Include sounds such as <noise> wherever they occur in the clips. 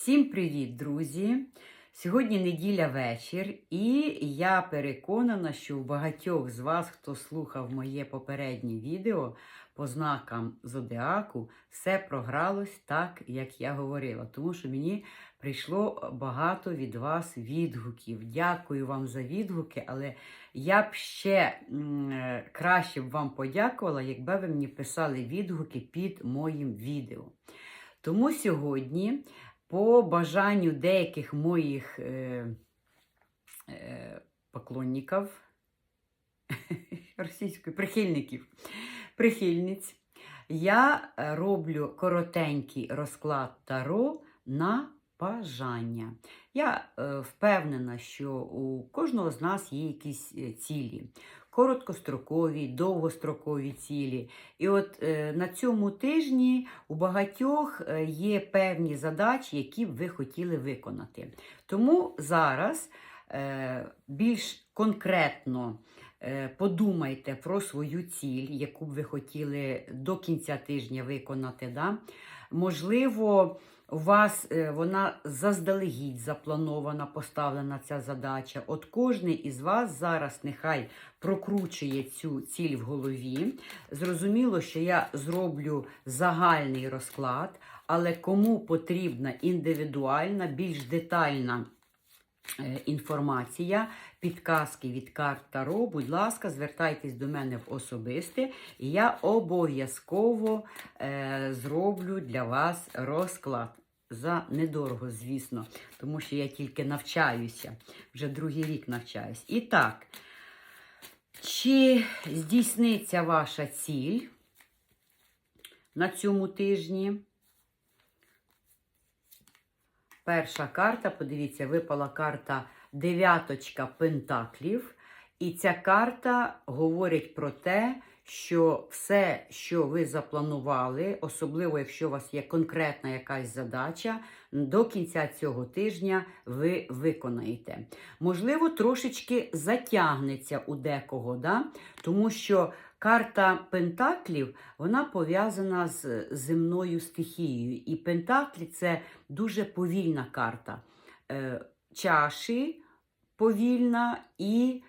Всім привіт, друзі! Сьогодні неділя вечір, і я переконана, що у багатьох з вас, хто слухав моє попереднє відео по знакам зодіаку, все програлось так, як я говорила. Тому що мені прийшло багато від вас відгуків. Дякую вам за відгуки, але я б ще е, краще б вам подякувала, якби ви мені писали відгуки під моїм відео. Тому сьогодні по бажанню деяких моїх е, е, поклонників, <laughs> російської прихильників, прихильниць, я роблю коротенький розклад таро на бажання. Я е, впевнена, що у кожного з нас є якісь е, цілі. Короткострокові, довгострокові цілі. І от е, на цьому тижні у багатьох е, є певні задачі, які б ви хотіли виконати. Тому зараз е, більш конкретно подумайте про свою ціль, яку б ви хотіли до кінця тижня виконати. Да? Можливо, у вас е, вона заздалегідь запланована, поставлена ця задача. От кожний із вас зараз нехай прокручує цю ціль в голові. Зрозуміло, що я зроблю загальний розклад, але кому потрібна індивідуальна, більш детальна інформація, підказки від карт Таро, будь ласка, звертайтесь до мене в особисте, і я обов'язково е, зроблю для вас розклад. За недорого, звісно, тому що я тільки навчаюся, вже другий рік навчаюсь. І так, чи здійсниться ваша ціль на цьому тижні? Перша карта, подивіться, випала карта дев'яточка пентаклів. І ця карта говорить про те, що все, що ви запланували, особливо якщо у вас є конкретна якась задача, до кінця цього тижня ви виконаєте. Можливо, трошечки затягнеться у декого, да? тому що карта Пентаклів вона пов'язана з земною стихією. І Пентаклі це дуже повільна карта. Е, Чаші повільна і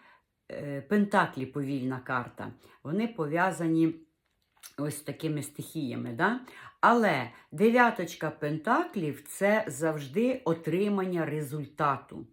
е, Пентаклі повільна карта. Вони пов'язані ось такими стихіями. Да? Але дев'яточка пентаклів це завжди отримання результату.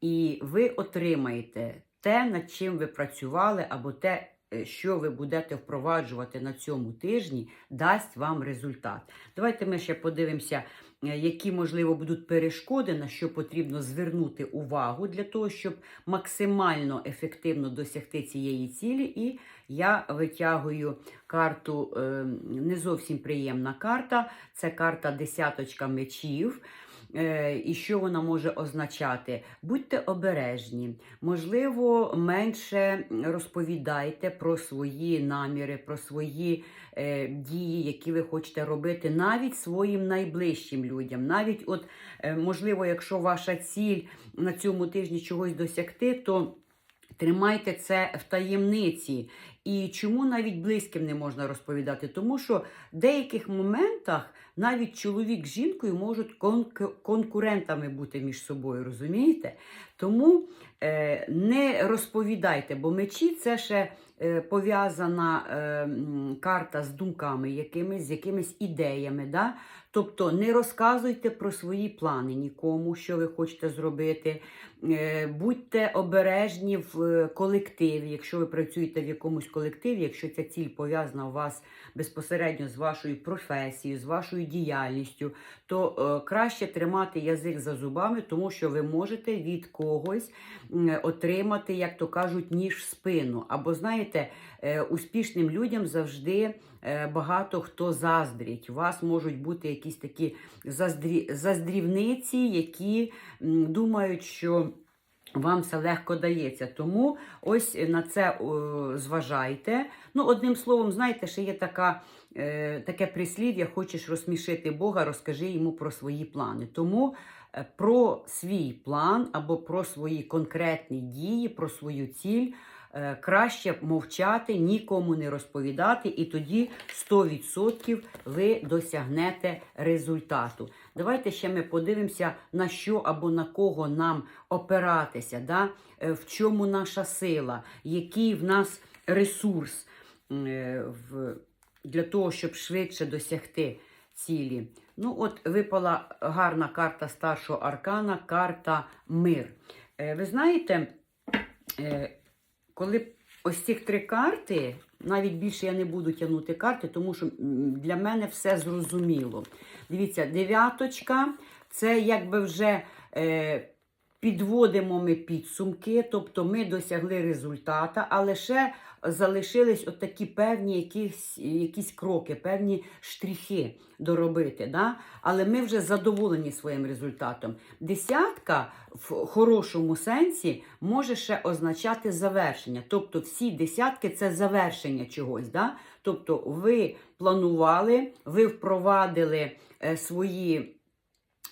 І ви отримаєте те, над чим ви працювали, або те, що ви будете впроваджувати на цьому тижні, дасть вам результат. Давайте ми ще подивимося, е, які, можливо, будуть перешкоди, на що потрібно звернути увагу для того, щоб максимально ефективно досягти цієї цілі. І я витягую карту, е, не зовсім приємна карта. Це карта десяточка мечів. Е, І що вона може означати? Будьте обережні, можливо, менше розповідайте про свої наміри, про свої е, дії, які ви хочете робити, навіть своїм найближчим людям. Навіть, от, е, можливо, якщо ваша ціль на цьому тижні чогось досягти, то Тримайте це в таємниці. І чому навіть близьким не можна розповідати? Тому що в деяких моментах навіть чоловік з жінкою можуть кон- конкурентами бути між собою, розумієте? Тому е, не розповідайте, бо мечі це ще е, пов'язана е, карта з думками, якимись, з якимись ідеями. Да? Тобто не розказуйте про свої плани нікому, що ви хочете зробити. Е, Будьте обережні в е, колективі, якщо ви працюєте в якомусь колективі, якщо ця ціль пов'язана у вас безпосередньо з вашою професією, з вашою діяльністю, то е, краще тримати язик за зубами, тому що ви можете від когось отримати, як то кажуть, ніж в спину. Або знаєте, успішним людям завжди багато хто заздрить. У вас можуть бути якісь такі заздрі... заздрівниці, які думають, що. Вам все легко дається, тому ось на це зважайте. Ну, одним словом, знаєте, ще є така, е, таке прислів'я: хочеш розсмішити Бога, розкажи йому про свої плани. Тому е, про свій план або про свої конкретні дії, про свою ціль краще мовчати, нікому не розповідати, і тоді 100% ви досягнете результату. Давайте ще ми подивимося, на що або на кого нам опиратися, да? Е, в чому наша сила, який в нас ресурс е, для того, щоб швидше досягти цілі. Ну, от випала гарна карта старшого аркана, карта мир. Е, Ви знаєте, е, коли ось цих три карти, навіть більше я не буду тягнути карти, тому що для мене все зрозуміло. Дивіться, дев'яточка це якби вже е, підводимо ми підсумки, тобто ми досягли результата, але ще залишились от такі певні якісь, якісь кроки, певні штрихи доробити. Да? Але ми вже задоволені своїм результатом. Десятка в хорошому сенсі може ще означати завершення. Тобто всі десятки це завершення чогось. Да? Тобто ви планували, ви впровадили е, свої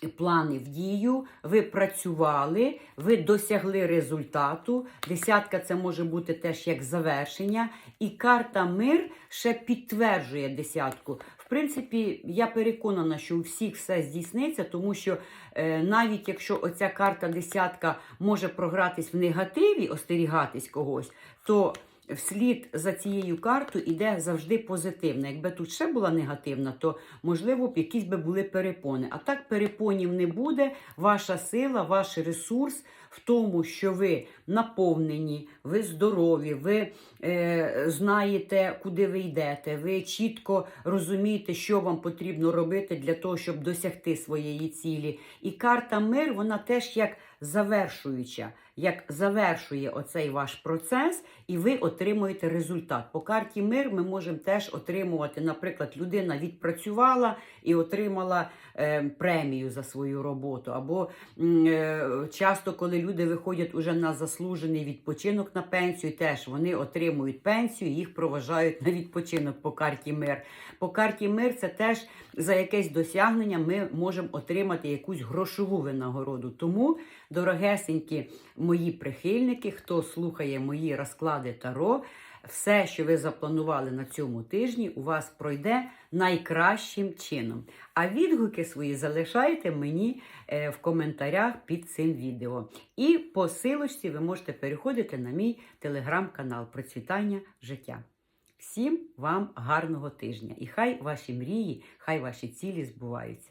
плани в дію, ви працювали, ви досягли результату. Десятка це може бути теж як завершення. І карта мир ще підтверджує десятку. В принципі, я переконана, що у всіх все здійсниться, тому що е, навіть якщо оця карта десятка може програтись в негативі, остерігатись когось, то вслід за цією картою іде завжди позитивна. Якби тут ще була негативна, то можливо б якісь би були перепони. А так перепонів не буде. Ваша сила, ваш ресурс в тому, що ви наповнені, ви здорові, ви е, знаєте, куди ви йдете, ви чітко розумієте, що вам потрібно робити для того, щоб досягти своєї цілі. І карта мир, вона теж як завершуюча, як завершує оцей ваш процес, і ви отримуєте результат. По карті мир ми можемо теж отримувати, наприклад, людина відпрацювала і отримала е, премію за свою роботу. Або е, часто, коли люди виходять уже на заслужений відпочинок на пенсію, теж вони отримують пенсію, їх проважають на відпочинок по карті мир. По карті мир це теж за якесь досягнення ми можемо отримати якусь грошову винагороду. Тому, дорогесенькі мої прихильники, хто слухає мої розклади Таро, все, що ви запланували на цьому тижні, у вас пройде найкращим чином. А відгуки свої залишайте мені е, в коментарях під цим відео. І по силочці ви можете переходити на мій телеграм-канал Процвітання життя. Всім вам гарного тижня! І хай ваші мрії, хай ваші цілі збуваються.